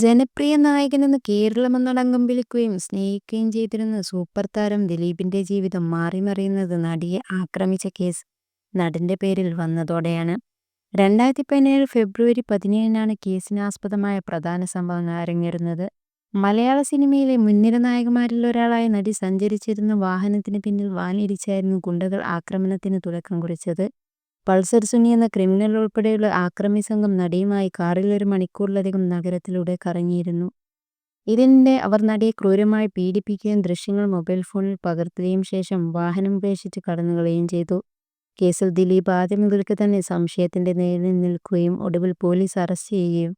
ജനപ്രിയ നായകനെന്ന് കേരളമൊന്നടങ്കം വിളിക്കുകയും സ്നേഹിക്കുകയും ചെയ്തിരുന്ന സൂപ്പർ താരം ദിലീപിന്റെ ജീവിതം മാറിമറിയുന്നത് നടിയെ ആക്രമിച്ച കേസ് നടന്റെ പേരിൽ വന്നതോടെയാണ്. രണ്ടായിരത്തി പതിനേഴ് ഫെബ്രുവരി പതിനേഴിനാണ് കേസിനാസ്പദമായ പ്രധാന സംഭവങ്ങൾ അരങ്ങേറുന്നത്. മലയാള സിനിമയിലെ മുൻനിര നായകന്മാരിൽ ഒരാളായ നടി സഞ്ചരിച്ചിരുന്ന വാഹനത്തിന് പിന്നിൽ വാനിടിച്ചായിരുന്നു ഗുണ്ടകൾ ആക്രമണത്തിന് തുടക്കം കുറിച്ചത്. പൾസർ സുനി എന്ന ക്രിമിനൽ ഉൾപ്പെടെയുള്ള ആക്രമി സംഘം നടിയുമായി കാറിൽ ഒരു മണിക്കൂറിലധികം നഗരത്തിലൂടെ കറങ്ങിയിരുന്നു. ഇതിനിടെ അവർ നടിയെ ക്രൂരമായി പീഡിപ്പിക്കുകയും ദൃശ്യങ്ങൾ മൊബൈൽ ഫോണിൽ പകർത്തുകയും ശേഷം വാഹനം ഉപേക്ഷിച്ച് കടന്നുകളയുകയും ചെയ്തു. കേസിൽ ദിലീപ് ആദ്യം മുതൽക്ക് തന്നെ സംശയത്തിന്റെ നേരിൽ നിൽക്കുകയും ഒടുവിൽ പോലീസ് അറസ്റ്റ് ചെയ്യുകയും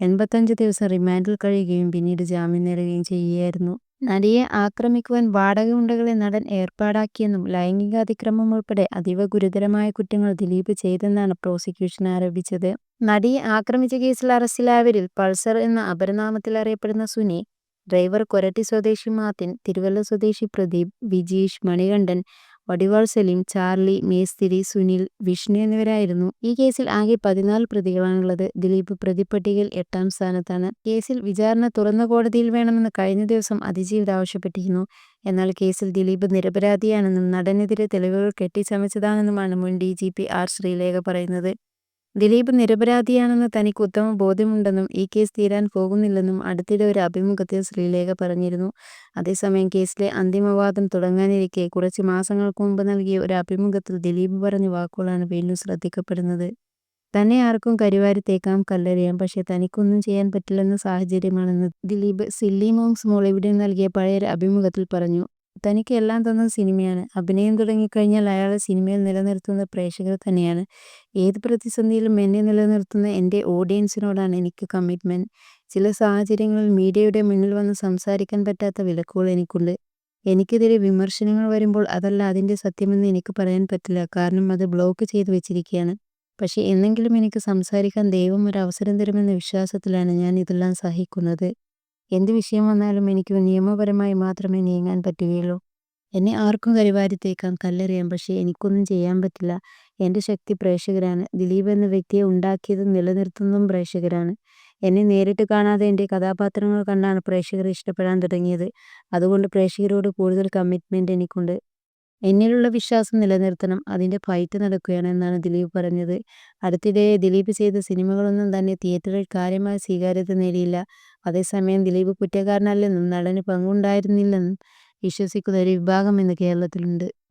എൺപത്തഞ്ച് ദിവസം റിമാൻഡിൽ കഴിയുകയും പിന്നീട് ജാമ്യം നേടുകയും ചെയ്യുകയായിരുന്നു. നടിയെ ആക്രമിക്കുവാൻ വാടക ഗുണ്ടകളെ നടൻ ഏർപ്പാടാക്കിയെന്നും ലൈംഗികാതിക്രമം ഉൾപ്പെടെ അതീവ ഗുരുതരമായ കുറ്റങ്ങൾ ദിലീപ് ചെയ്തെന്നാണ് പ്രോസിക്യൂഷൻ ആരോപിച്ചത്. നടിയെ ആക്രമിച്ച കേസിൽ അറസ്റ്റിലായവരിൽ പൾസർ എന്ന അപരനാമത്തിൽ അറിയപ്പെടുന്ന സുനി, ഡ്രൈവർ കൊരട്ടി സ്വദേശി മാത്തിൻ തിരുവല്ല സ്വദേശി പ്രദീപ്, വിജീഷ്, മണികണ്ഠൻ, വടിവാൾ സലീം, ചാർലി, മേസ്തിരി, സുനിൽ, വിഷ്ണു എന്നിവരായിരുന്നു. ഈ കേസിൽ ആകെ പതിനാല് പ്രതികളാണുള്ളത്. ദിലീപ് പ്രതിപ്പട്ടികയിൽ എട്ടാം സ്ഥാനത്താണ്. കേസിൽ വിചാരണ തുറന്ന കോടതിയിൽ വേണമെന്ന് കഴിഞ്ഞ ദിവസം അതിജീവിത ആവശ്യപ്പെട്ടിരുന്നു. എന്നാൽ കേസിൽ ദിലീപ് നിരപരാധിയാണെന്നും നടനെതിരെ തെളിവുകൾ കെട്ടിച്ചമച്ചതാണെന്നുമാണ് മുൻ ഡിജിപി ആർ ശ്രീലേഖ പറയുന്നത്. ദിലീപ് നിരപരാധിയാണെന്ന് തനിക്ക് ഉത്തമ ബോധ്യമുണ്ടെന്നും ഈ കേസ് തീരാൻ പോകുന്നില്ലെന്നും അടുത്തിടെ ഒരു അഭിമുഖത്തിൽ ശ്രീലേഖ പറഞ്ഞിരുന്നു. അതേസമയം കേസിലെ അന്തിമവാദം തുടങ്ങാനിരിക്കെ കുറച്ച് മാസങ്ങൾക്ക് മുമ്പ് നൽകിയ ഒരു അഭിമുഖത്തിൽ ദിലീപ് പറഞ്ഞ വാക്കുകളാണ് വീണ്ടും ശ്രദ്ധിക്കപ്പെടുന്നത്. തന്നെ ആർക്കും കരിവാരി തേക്കാം കല്ലെറിയാം പക്ഷെ തനിക്കൊന്നും ചെയ്യാൻ പറ്റില്ലെന്ന സാഹചര്യമാണെന്ന് ദിലീപ് സില്ലി മോങ്സ് മോളിവിടെ നൽകിയ പഴയൊരു അഭിമുഖത്തിൽ പറഞ്ഞു. തനിക്ക് എല്ലാം തന്ന സിനിമയാണ്. അഭിനയം തുടങ്ങിക്കഴിഞ്ഞാൽ അയാളെ സിനിമയിൽ നിലനിർത്തുന്നത് പ്രേക്ഷകർ തന്നെയാണ്. ഏത് പ്രതിസന്ധിയിലും എന്നെ നിലനിർത്തുന്ന എന്റെ ഓഡിയൻസിനോടാണ് എനിക്ക് കമ്മിറ്റ്മെന്റ്. ചില സാഹചര്യങ്ങളിൽ മീഡിയയുടെ മുന്നിൽ വന്ന് സംസാരിക്കാൻ പറ്റാത്ത വിലക്കുകൾ എനിക്കുണ്ട്. എനിക്കെതിരെ വിമർശനങ്ങൾ വരുമ്പോൾ അതല്ല അതിന്റെ സത്യമെന്ന് എനിക്ക് പറയാൻ പറ്റില്ല കാരണം അത് ബ്ലോക്ക് ചെയ്ത് വെച്ചിരിക്കുകയാണ്. പക്ഷേ എന്നെങ്കിലും എനിക്ക് സംസാരിക്കാൻ ദൈവം ഒരു അവസരം തരുമെന്ന വിശ്വാസത്തിലാണ് ഞാൻ ഇതെല്ലാം സഹിക്കുന്നത്. എന്ത് വിഷയം വന്നാലും എനിക്ക് നിയമപരമായി മാത്രമേ നീങ്ങാൻ പറ്റുകയുള്ളൂ. എന്നെ ആർക്കും കരിവാരിത്തേക്കാം കല്ലെറിയാം പക്ഷേ എനിക്കൊന്നും ചെയ്യാൻ പറ്റില്ല. എന്റെ ശക്തി പ്രേക്ഷകരാണ്. ദിലീപ് എന്ന വ്യക്തിയെ ഉണ്ടാക്കിയതും നിലനിർത്തുന്നതും പ്രേക്ഷകരാണ്. എന്നെ നേരിട്ട് കാണാതെ എന്റെ കഥാപാത്രങ്ങൾ കണ്ടാണ് പ്രേക്ഷകർ ഇഷ്ടപ്പെടാൻ തുടങ്ങിയത്. അതുകൊണ്ട് പ്രേക്ഷകരോട് കൂടുതൽ കമ്മിറ്റ്മെന്റ് എനിക്കുണ്ട്. എന്നിലുള്ള വിശ്വാസം നിലനിർത്തണം. അതിന്റെ ഫൈറ്റ് നടക്കുകയാണ് എന്നാണ് ദിലീപ് പറഞ്ഞത്. അടുത്തിടെ ദിലീപ് ചെയ്ത സിനിമകളൊന്നും തന്നെ തിയേറ്ററിൽ കാര്യമായ സ്വീകാര്യത നേടിയില്ല. അതേസമയം ദിലീപ് കുറ്റക്കാരനല്ലെന്നും നടന് പങ്കുണ്ടായിരുന്നില്ലെന്നും വിശ്വസിക്കുന്ന ഒരു വിഭാഗം ഇന്ന് കേരളത്തിലുണ്ട്.